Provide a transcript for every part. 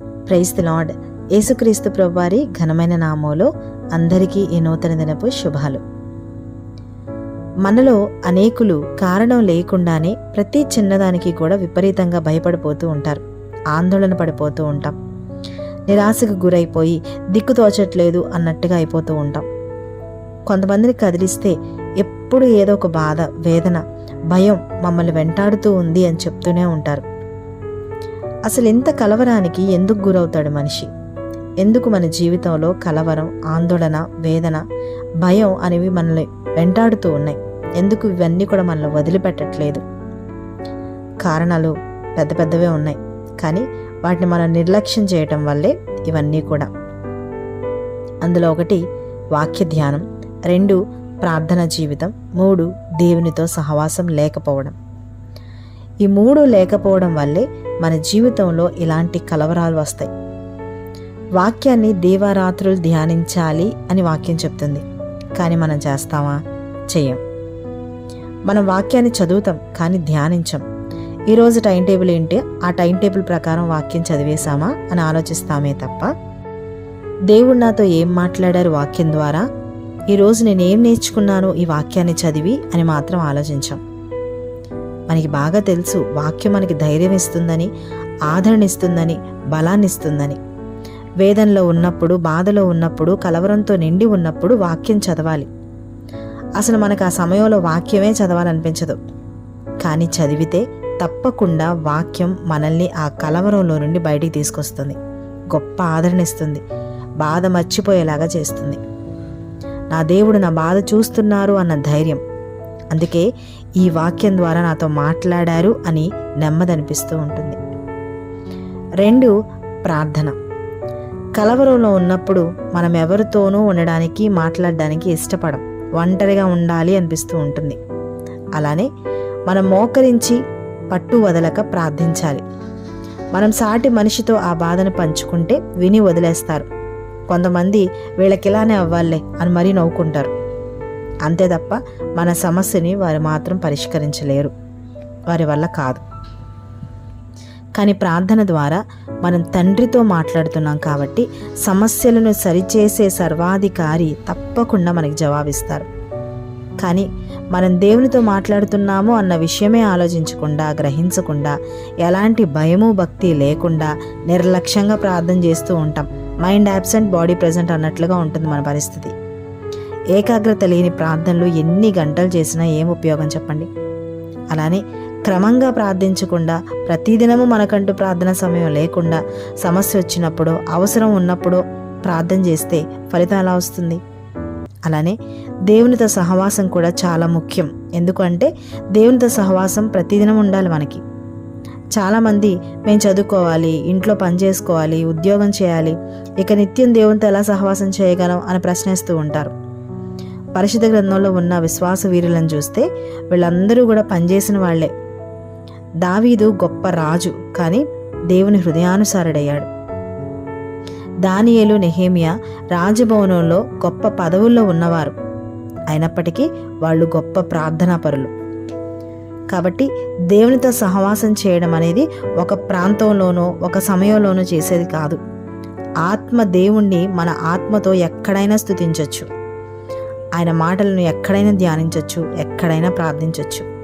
Praise the lord యేసుక్రీస్తు ప్రభువారి ఘనమైన నామంలో అందరికీ ఈ నూతన దినపు శుభాలు. మనలో అనేకులు కారణం లేకుండానే ప్రతి చిన్నదానికి కూడా విపరీతంగా భయపడిపోతూ ఉంటారు. ఆందోళన పడిపోతూ ఉంటాం. నిరాశకు గురైపోయి దిక్కు తోచట్లేదు అన్నట్టుగా అయిపోతూ ఉంటాం. కొంతమందిని కదిలిస్తే ఎప్పుడు ఏదో ఒక బాధ వేదన భయం మమ్మల్ని వెంటాడుతూ ఉంది అని చెప్తూనే ఉంటారు. అసలు ఇంత కలవరానికి ఎందుకు గురవుతాడు మనిషి? ఎందుకు మన జీవితంలో కలవరం ఆందోళన వేదన భయం అనేవి మనల్ని వెంటాడుతూ ఉన్నాయి? ఎందుకు ఇవన్నీ కూడా మనల్ని వదిలిపెట్టట్లేదు? కారణాలు పెద్ద పెద్దవే ఉన్నాయి. కానీ వాటిని మనం నిర్లక్ష్యం చేయటం వల్లే ఇవన్నీ కూడా. అందులో ఒకటి వాక్య ధ్యానం రెండు ప్రార్థన జీవితం మూడు దేవునితో సహవాసం లేకపోవడం. ఈ మూడు లేకపోవడం వల్లే మన జీవితంలో ఇలాంటి కలవరాలు వస్తాయి. వాక్యాన్ని దీవారాత్రులు ధ్యానించాలి అని వాక్యం చెప్తుంది. కానీ మనం చేస్తామా? చెయ్యం. మనం వాక్యాన్ని చదువుతాం కానీ ధ్యానించం. ఈరోజు టైం టేబుల్ ఏంటి? ఆ టైం టేబుల్ ప్రకారం వాక్యం చదివేశామా అని ఆలోచిస్తామే తప్ప దేవుడు నాతో ఏం మాట్లాడారు వాక్యం ద్వారా? ఈరోజు నేనేం నేర్చుకున్నాను ఈ వాక్యాన్ని చదివి అని మాత్రం ఆలోచించాం. మనకి బాగా తెలుసు వాక్యం మనకి ధైర్యం ఇస్తుందని ఆదరణిస్తుందని బలాన్ని ఇస్తుందని వేదనలో ఉన్నప్పుడు బాధలో ఉన్నప్పుడు కలవరంతో నిండి ఉన్నప్పుడు వాక్యం చదవాలి. అసలు మనకు ఆ సమయంలో వాక్యమే చదవాలనిపించదు. కానీ చదివితే తప్పకుండా వాక్యం మనల్ని ఆ కలవరంలో నుండి బయటికి తీసుకొస్తుంది. గొప్ప ఆదరణిస్తుంది. బాధ మర్చిపోయేలాగా చేస్తుంది. నా దేవుడు నా బాధ చూస్తున్నారు అన్న ధైర్యం. అందుకే ఈ వాక్యం ద్వారా నాతో మాట్లాడారు అని నెమ్మదనిపిస్తూ ఉంటుంది. రెండు ప్రార్థన. కలవరంలో ఉన్నప్పుడు మనం ఎవరితోనూ ఉండడానికి మాట్లాడడానికి ఇష్టపడం ఒంటరిగా ఉండాలి అనిపిస్తూ ఉంటుంది. అలానే మనం మోకరించి పట్టు వదలక ప్రార్థించాలి. మనం సాటి మనిషితో ఆ బాధను పంచుకుంటే విని వదిలేస్తారు. కొంతమంది వీళ్ళకిలానే అవ్వాలే అని మరీ నవ్వుకుంటారు. అంతే తప్ప మన సమస్యని వారు మాత్రం పరిష్కరించలేరు. వారి వల్ల కాదు. కానీ ప్రార్థన ద్వారా మనం తండ్రితో మాట్లాడుతున్నాం కాబట్టి సమస్యలను సరిచేసే సర్వాధికారి తప్పకుండా మనకి జవాబిస్తారు. కానీ మనం దేవునితో మాట్లాడుతున్నాము అన్న విషయమే ఆలోచించకుండా గ్రహించకుండా ఎలాంటి భయము భక్తి లేకుండా నిర్లక్ష్యంగా ప్రార్థన చేస్తూ ఉంటాం. మైండ్ యాబ్సెంట్ బాడీ ప్రజెంట్ అన్నట్లుగా ఉంటుంది మన పరిస్థితి. ఏకాగ్రత లేని ప్రార్థనలు ఎన్ని గంటలు చేసినా ఏం ఉపయోగం చెప్పండి. అలానే క్రమంగా ప్రార్థించకుండా ప్రతిదినము మనకంటూ ప్రార్థన సమయం లేకుండా సమస్య వచ్చినప్పుడు అవసరం ఉన్నప్పుడు ప్రార్థన చేస్తే ఫలితం ఎలా వస్తుంది? అలానే దేవునితో సహవాసం కూడా చాలా ముఖ్యం. ఎందుకంటే దేవునితో సహవాసం ప్రతిదినం ఉండాలి మనకి. చాలామంది మేము చదువుకోవాలి ఇంట్లో పని చేసుకోవాలి ఉద్యోగం చేయాలి ఇక నిత్యం దేవునితో ఎలా సహవాసం చేయగలం అని ప్రశ్నిస్తూ ఉంటారు. పరిశుద్ధ గ్రంథంలో ఉన్న విశ్వాస వీరులను చూస్తే వీళ్ళందరూ కూడా పనిచేసిన వాళ్ళే దావీదు గొప్ప రాజు కానీ దేవుని హృదయానుసారుడయ్యాడు. దానియేలు నెహేమియా రాజభవనంలో గొప్ప పదవుల్లో ఉన్నవారు. అయినప్పటికీ వాళ్ళు గొప్ప ప్రార్థనాపరులు. కాబట్టి దేవునితో సహవాసం చేయడం అనేది ఒక ప్రాంతంలోనో ఒక సమయంలోనో చేసేది కాదు. ఆత్మ దేవుణ్ణి మన ఆత్మతో ఎక్కడైనా స్థుతించవచ్చు ఆయన మాటలను ఎక్కడైనా ధ్యానించవచ్చు ఎక్కడైనా ప్రార్థించవచ్చు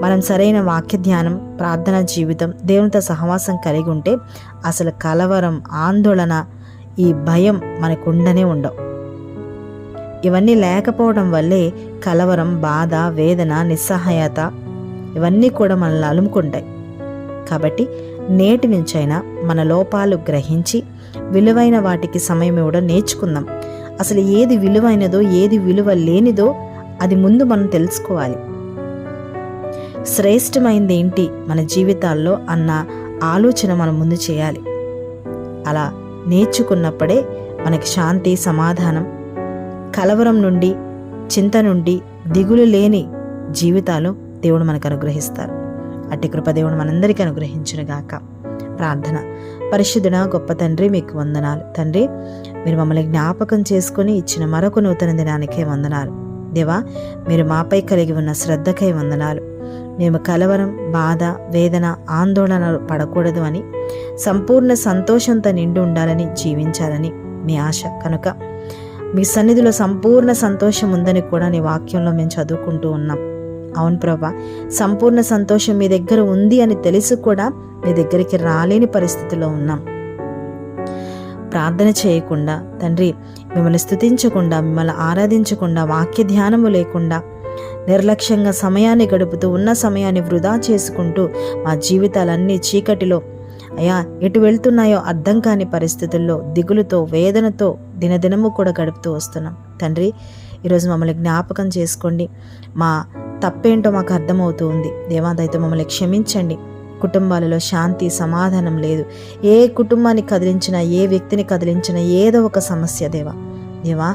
మనం సరైన వాక్య ధ్యానం ప్రార్థన జీవితం దేవునితో సహవాసం కలిగి ఉంటే అసలు కలవరం ఆందోళన ఈ భయం మనకు ఉండనే ఉండవు. ఇవన్నీ లేకపోవడం వల్లే కలవరం బాధ వేదన నిస్సహాయత ఇవన్నీ కూడా మనల్ని అలుముకుంటాయి. కాబట్టి నేటి నుంచైనా మన లోపాలు గ్రహించి విలువైన వాటికి సమయం ఇవ్వడం నేర్చుకుందాం. అసలు ఏది విలువైనదో ఏది విలువ లేనిదో అది ముందు మనం తెలుసుకోవాలి. శ్రేష్టమైంది ఏంటి మన జీవితాల్లో అన్న ఆలోచన మనం ముందు చేయాలి. అలా నేర్చుకున్నప్పుడే మనకి శాంతి సమాధానం కలవరం నుండి చింత నుండి దిగులు లేని జీవితాలు దేవుడు మనకు అనుగ్రహిస్తారు. అట్టి కృపదేవుడు మనందరికీ అనుగ్రహించునుగాక. ప్రార్థన. పరిశుద్ధుడ గొప్ప తండ్రి మీకు వందనాలు. తండ్రి మీరు మమ్మల్ని జ్ఞాపకం చేసుకుని ఇచ్చిన మరొక నూతన దినానికే వందనాలు. దేవా మీరు మాపై కలిగి ఉన్న శ్రద్ధకై వందనాలు. మేము కలవరం బాధ వేదన ఆందోళన పడకూడదు అని సంపూర్ణ సంతోషంతో నిండి ఉండాలని జీవించాలని మీ ఆశ. కనుక మీ సన్నిధిలో సంపూర్ణ సంతోషం ఉందని కూడా నీ వాక్యంలో మేము చదువుకుంటూ ఉన్నాం. అవును ప్రభా. సంపూర్ణ సంతోషం మీ దగ్గర ఉంది అని తెలిసి కూడా మీ దగ్గరికి రాలేని పరిస్థితిలో ఉన్నాం. ప్రార్థన చేయకుండా తండ్రి మిమ్మల్ని స్థుతించకుండా మిమ్మల్ని ఆరాధించకుండా వాక్య ధ్యానము లేకుండా నిర్లక్ష్యంగా సమయాన్ని గడుపుతూ ఉన్న సమయాన్ని వృధా చేసుకుంటూ మా జీవితాలన్నీ చీకటిలో అయా ఎటు వెళ్తున్నాయో అర్థం కాని పరిస్థితుల్లో దిగులుతో వేదనతో దినదినము కూడా గడుపుతూ వస్తున్నాం. తండ్రి ఈరోజు మమ్మల్ని జ్ఞాపకం చేసుకోండి. మా తప్పేంటో మాకు అర్థమవుతూ ఉంది. దేవాదైతే మమ్మల్ని క్షమించండి. కుటుంబాలలో శాంతి సమాధానం లేదు. ఏ కుటుంబాన్ని కదిలించినా ఏ వ్యక్తిని కదిలించినా ఏదో ఒక సమస్య దేవా. దేవా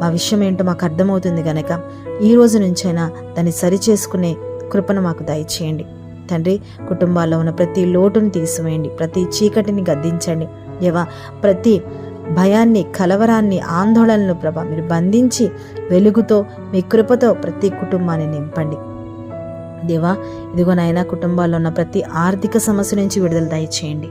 మా విషయం ఏంటో మాకు అర్థమవుతుంది గనక ఈ రోజు నుంచైనా దాన్ని సరిచేసుకునే కృపను మాకు దయచేయండి. తండ్రి కుటుంబాల్లో ఉన్న ప్రతి లోటుని తీసివేయండి. ప్రతి చీకటిని గద్దించండి. దేవా ప్రతి భయాన్ని కలవరాన్ని ఆందోళనలు ప్రభా మీరు బంధించి వెలుగుతో మీ కృపతో ప్రతి కుటుంబాన్ని నింపండి. దేవా ఇదిగో నాయన కుటుంబాల్లో ఉన్న ప్రతి ఆర్థిక సమస్య నుంచి విడుదల దయచేయండి.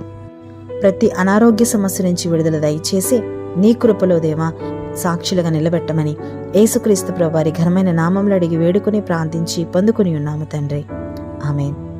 ప్రతి అనారోగ్య సమస్య నుంచి విడుదల దయచేసి నీ కృపలో దేవా సాక్షులుగా నిలబెట్టమని యేసుక్రీస్తు వారి ఘనమైన నామంలో అడిగి వేడుకొని ప్రార్థించి పొందుకుని ఉన్నాము తండ్రి. ఆమెన్.